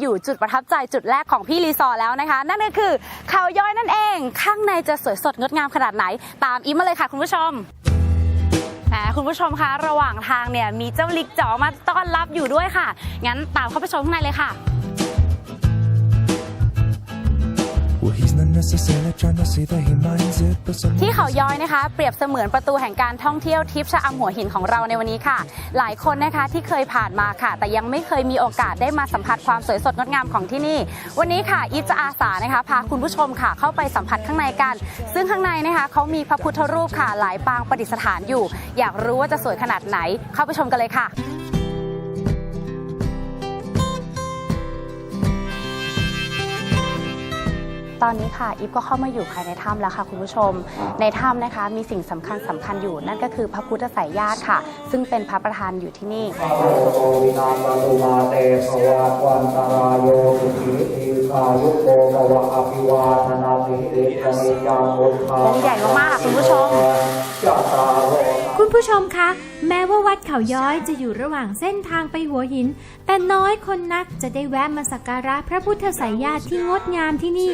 อยู่จุดประทับใจจุดแรกของพี่รีซอร์แล้วนะคะ นั่นก็คือเขาย้อยนั่นเอง ข้างในจะสวยสดงดงามขนาดไหน ตามอิมมาเลยค่ะคุณผู้ชมแหมคุณผู้ชมคะระหว่างทางเนี่ยมีเจ้าลิกจ๋อมาต้อนรับอยู่ด้วยค่ะ งั้นตามเข้าไปชมข้างในเลยค่ะ ที่เขาย้อยนะคะ เปรียบเสมือนประตูแห่งการท่องเที่ยวทริปชะอำหัวหินของเราในวันนี้ค่ะ หลายคนนะคะที่เคยผ่านมาค่ะ แต่ยังไม่เคยมีโอกาสได้มาสัมผัสความสวยสดงดงามของที่นี่ วันนี้ค่ะอีฟจะอาสานะคะ พาคุณผู้ชมค่ะเข้าไปสัมผัสข้างในกัน ซึ่งข้างในนะคะเขามีพระพุทธรูปค่ะหลายปางประดิษฐานอยู่ อยากรู้ว่าจะสวยขนาดไหนเข้าไปชมกันเลยค่ะ ตอนนี้ค่ะอีฟก็เข้ามาอยู่ภายในถ้ำแล้วค่ะคุณผู้ชม ในถ้ำนะคะมีสิ่งสำคัญสำคัญอยู่นั่นก็คือพระพุทธสายญาติค่ะ ซึ่งเป็นพระประธานอยู่ที่นี่โกวินาศตุมาเตภวะวันตรายโยสุขีทีคายุโกภวะอภิวาทนาสิริสนิจังวุฒาองค์ใหญ่มากๆค่ะคุณผู้ชม จัตตารโร คุณผู้ชมคะ แม้ว่าวัดเขาย้อยจะอยู่ระหว่างเส้นทางไปหัวหิน แต่น้อยคนนักจะได้แวะมาสักการะพระพุทธไสยญาติที่งดงามที่นี่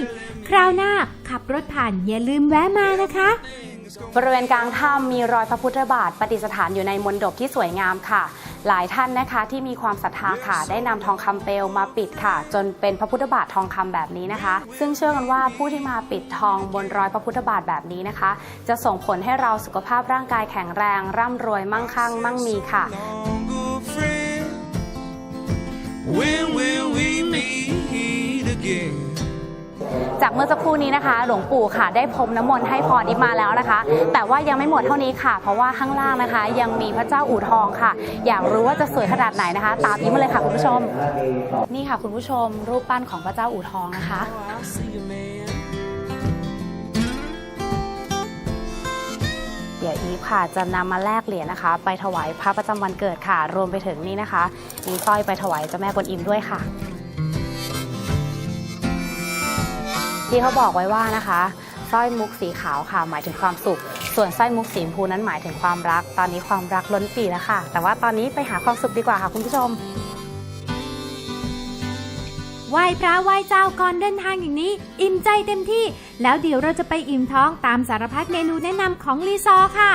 คราวหน้าขับรถผ่านอย่าลืมแวะมานะคะ บริเวณกลางถ้ำมีรอยพระพุทธบาทประดิษฐานอยู่ในมณฑปที่สวยงามค่ะ หลายท่านนะคะที่มีความศรัทธาค่ะ ได้นำทองคำเปลวมาปิดค่ะ จนเป็นพระพุทธบาททองคำแบบนี้นะคะ ซึ่งเชื่อกันว่าผู้ที่มาปิดทองบนรอยพระพุทธบาทแบบนี้นะคะ จะส่งผลให้เราสุขภาพร่างกายแข็งแรง ร่ำรวยมั่งคั่งมั่งมีค่ะ good friend. When will we meet again? จากเมื่อสักครู่นี้นะคะ หลวงปู่ค่ะ ได้พรมน้ำมนต์ให้พรอิฟมาแล้วนะคะ แต่ว่ายังไม่หมดเท่านี้ค่ะ เพราะว่าข้างล่างนะคะ ยังมีพระเจ้าอู่ทองค่ะ อยากรู้ว่าจะสวยขนาดไหนนะคะ ตามอิฟมาเลยค่ะคุณผู้ชม นี่ค่ะคุณผู้ชม รูปปั้นของพระเจ้าอู่ทองนะคะ เดี๋ยวอีฟค่ะจะนำมาแลกเหรียญนะคะ ไปถวายพระประจำวันเกิดค่ะ รวมไปถึงนี่นะคะ มีสร้อยไปถวายเจ้าแม่กวนอิมด้วยค่ะ ที่เขาบอกไว้ว่านะคะสร้อยมุกสีขาวค่ะ หมายถึงความสุข ส่วนสร้อยมุกสีชมพูนั้นหมายถึงความรัก ตอนนี้ความรักล้นปีแล้วค่ะ แต่ว่าตอนนี้ไปหาความสุขดีกว่าค่ะคุณผู้ชมไหว้พระไหว้เจ้าก่อนเดินทางอย่างนี้ อิ่มใจเต็มที่ แล้วเดี๋ยวเราจะไปอิ่มท้องตามสารพัดเมนูแนะนำของรีซอร์ค่ะ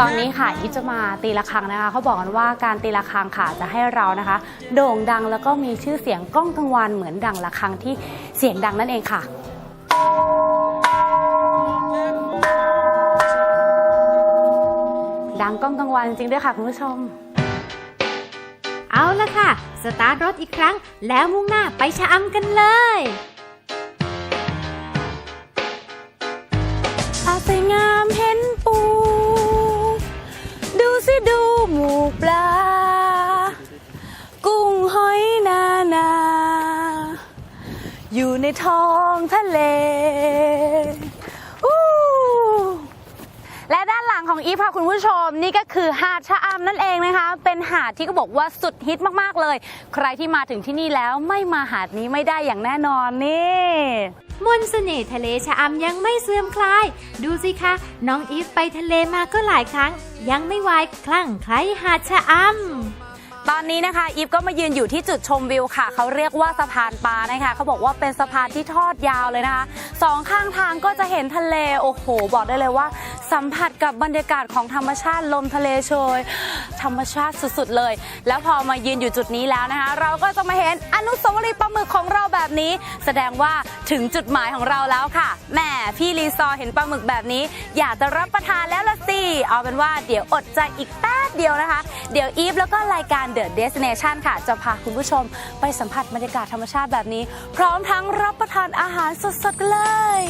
ตอนนี้ค่ะอีจะมาตีละครังนะคะเขาบอกกันว่าการตีละครังค่ะจะให้เรานะคะ โด่งดังแล้วก็มีชื่อเสียงก้องกังวานเหมือนดังละครังที่เสียงดังนั่นเองค่ะดังก้องกังวานจริงด้วยค่ะคุณผู้ชม เอาละค่ะ สตาร์ทรถอีกครั้ง แล้วมุ่งหน้าไปชะอำกันเลย ในท้องทะเลและด้านหลังของอีฟค่ะคุณผู้ชม นี่ก็คือหาดชะอำนั่นเองนะคะ เป็นหาดที่ก็บอกว่าสุดฮิตมาก ๆ เลย ใครที่มาถึงที่นี่แล้วไม่มาหาดนี้ไม่ได้อย่างแน่นอนนี่มนต์เสน่ห์ทะเลชะอำยังไม่เสื่อมคลาย ดูสิคะ น้องอีฟไปทะเลมาก็หลายครั้ง ยังไม่วายคลั่งไคล้หาดชะอำ ตอนนี้นะคะอีฟก็มายืนอยู่ที่จุดชมวิวค่ะ เขาเรียกว่าสะพานปลานะคะ เขาบอกว่าเป็นสะพานที่ทอดยาวเลยนะคะสองข้างทางก็จะเห็นทะเลโอ้โห บอกได้เลยว่า สัมผัสกับบรรยากาศของธรรมชาติลมทะเลโชย ธรรมชาติสุดๆเลย แล้วพอมายืนอยู่จุดนี้แล้วนะคะ เราก็จะมาเห็นอนุสาวรีย์ปลาหมึกของเราแบบนี้ แสดงว่าถึงจุดหมายของเราแล้วค่ะแหมพี่รีซอร์เห็นปลาหมึกแบบนี้ อยากจะรับประทานแล้วละสิเอาเป็นว่าเดี๋ยวอดใจอีกแป๊บ เดียวนะคะ เดี๋ยวอีฟแล้วก็รายการ The Destination ค่ะ จะพาคุณผู้ชมไปสัมผัสบรรยากาศธรรมชาติแบบนี้ พร้อมทั้งรับประทานอาหารสดๆกันเลย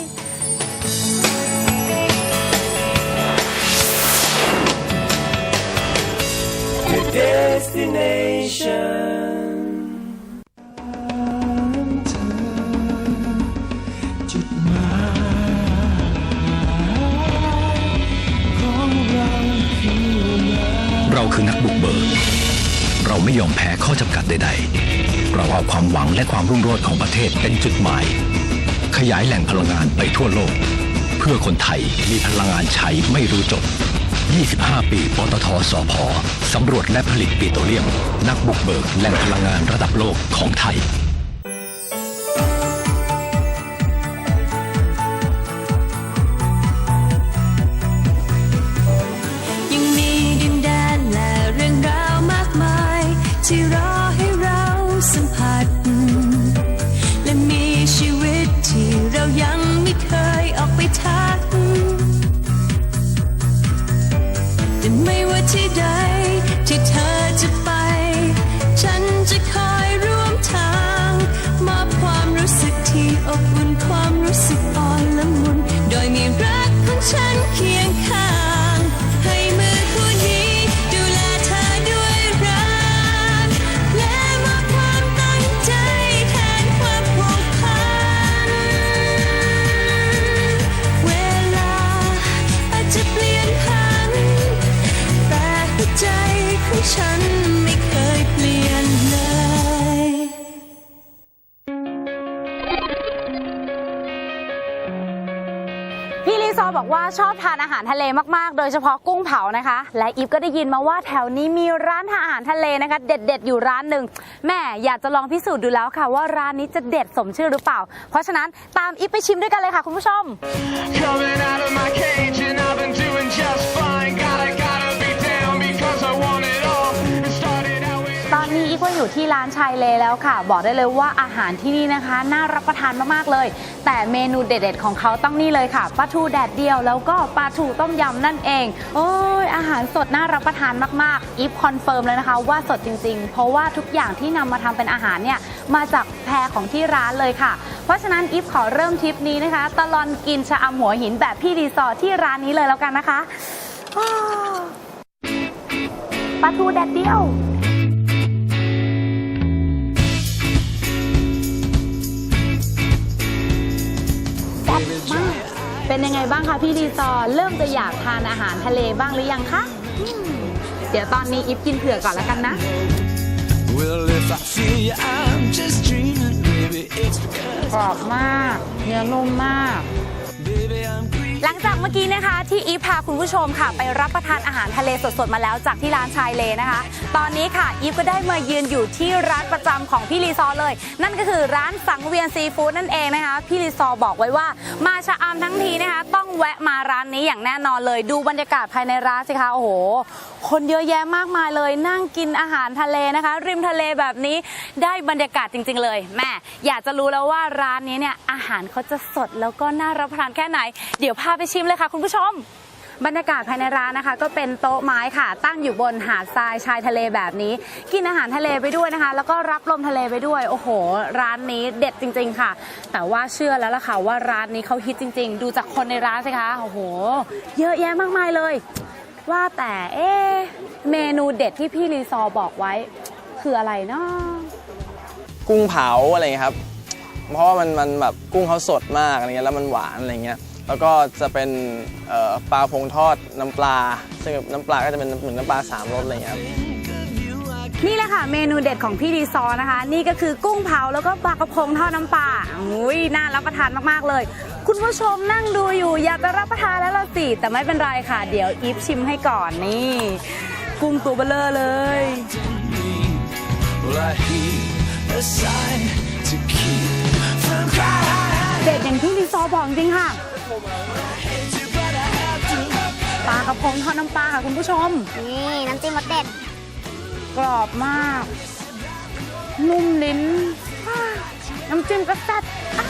จุ คือนักบุกเบิก เราไม่ยอมแพ้ข้อจำกัดใด ๆ เราเอาความหวังและความรุ่งโรจน์ของประเทศเป็นจุดหมาย ขยายแหล่งพลังงานไปทั่วโลก เพื่อคนไทยมีพลังงานใช้ไม่รู้จบ 25 ปีปตทสพสำรวจและผลิตปิโตรเลียม นักบุกเบิกแหล่งพลังงานระดับโลกของไทย ที่ร บอกว่าชอบทานอาหารทะเลมากๆ โดยเฉพาะกุ้งเผานะคะ และอีฟก็ได้ยินมาว่าแถวนี้มีร้านอาหารทะเลนะคะ เด็ดๆ อยู่ร้านหนึ่งแม่อยากจะลองพิสูจน์ดูแล้วค่ะ ว่าร้านนี้จะเด็ดสมชื่อหรือเปล่า เพราะฉะนั้นตามอีฟไปชิมด้วยกันเลยค่ะคุณผู้ชม อยู่ที่ร้านชายเลแล้วค่ะ บอกได้เลยว่าอาหารที่นี่นะคะ น่ารับประทานมากๆเลย แต่เมนูเด็ด ๆ ของเขาต้องนี่เลยค่ะปลาทูแดดเดียวแล้วก็ปลาทูต้มยำนั่นเอง โอ้ยอาหารสดน่ารับประทานมากๆอีฟคอนเฟิร์มเลยนะคะ ว่าสดจริง ๆ เพราะว่าทุกอย่างที่นำมาทำเป็นอาหารเนี่ยมาจากแพรของที่ร้านเลยค่ะ เพราะฉะนั้นอีฟขอเริ่มทริปนี้นะคะตลอนกินชะอำหัวหินแบบพี่รีสอร์ที่ร้านนี้เลยแล้วกันนะคะปลาทูแดดเดียว เป็นยังไงบ้างคะพี่รีซอร์เริ่มจะอยากทานอาหารทะเลบ้างหรือยังคะอืมเดี๋ยวตอนนี้อิฟกินเผื่อก่อนแล้วกันนะ Well, if I feel you, I'm just dreaming. Baby, it's กรอบมาก เนื้อนุ่มมาก มื่อกี้นะคะ ที่อีฟพาคุณผู้ชมค่ะ ไปรับประทานอาหารทะเลสดๆมาแล้วจากที่ร้านชายเลนะคะ ตอนนี้ค่ะอีฟก็ได้มายืนอยู่ที่ร้านประจำของพี่รีซอร์เลย นั่นก็คือร้านสังเวียนซีฟู้ดนั่นเองนะคะ พี่รีซอร์บอกไว้ว่ามาชะอำทั้งทีนะคะ ต้องแวะมาร้านนี้อย่างแน่นอนเลยดูบรรยากาศภายในร้านสิคะโอ้โห คนเยอะแยะมากมายเลย นั่งกินอาหารทะเลนะคะ ริมทะเลแบบนี้ได้บรรยากาศจริง ๆ เลยแม่อยากจะรู้แล้วว่าร้านนี้เนี่ยอาหารเขาจะสดแล้วก็น่ารับประทานแค่ไหน เดี๋ยวพาไปชิมเลยค่ะคุณผู้ชมบรรยากาศภายในร้านนะคะ ก็เป็นโต๊ะไม้ค่ะ ตั้งอยู่บนหาดทรายชายทะเลแบบนี้ กินอาหารทะเลไปด้วยนะคะ แล้วก็รับลมทะเลไปด้วย โอ้โห ร้านนี้เด็ดจริง ๆ ค่ะ แต่ว่าเชื่อแล้วล่ะค่ะว่าร้านนี้เขาฮิตจริง ๆ ดูจากคนในร้านสิคะโอ้โห เยอะแยะมากมายเลย ว่าแต่เอ๊เมนูเด็ดที่พี่รีซอร์บอกไว้ คืออะไรเนาะกุ้งเผาอะไรครับ เพราะว่ามันมันแบบกุ้งเขาสดมากอะไรเงี้ยแล้วมันหวานอะไรเงี้ย แล้วก็จะเป็นเอ่อปลาพงทอดน้ำปลา ซึ่งน้ำปลาก็จะเป็นเหมือนน้ำปลาสามรสอะไรเงี้ยครับนี่แหละค่ะเมนูเด็ดของพี่รีซอร์นะคะ นี่ก็คือกุ้งเผาแล้วก็ปลากระพงทอดน้ำปลาอุ้ยน่ารับประทานมากๆเลย คุณผู้ชมนั่งดูอยู่อยากจะรับประทานแล้วละสิแต่ไม่เป็นไรค่ะ เดี๋ยวอีฟชิมให้ก่อนนี่ กุ้งตัวเบลอเลย Well, I heave a sigh to keep from crying. เด็ดอย่างที่รีซอร์บอกจริงค่ะ But I have to. ปลากระพงทอดน้ำปลาค่ะคุณผู้ชม นี่น้ำจิ้มรสเด็ด กรอบมาก นุ่มลิ้นอ่าน้ำจิ้มก็แซ่บอะ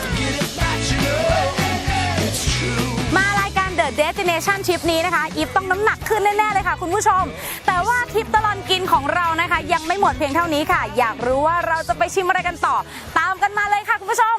มารายการ The Destination Trip นี้นะคะ อีฟต้องน้ำหนักขึ้นแน่ ๆ เลยค่ะคุณผู้ชม แต่ว่าทริปตลอดกินของเรานะคะ ยังไม่หมดเพียงเท่านี้ค่ะ อยากรู้ว่าเราจะไปชิมอะไรกันต่อ ตามกันมาเลยค่ะคุณผู้ชม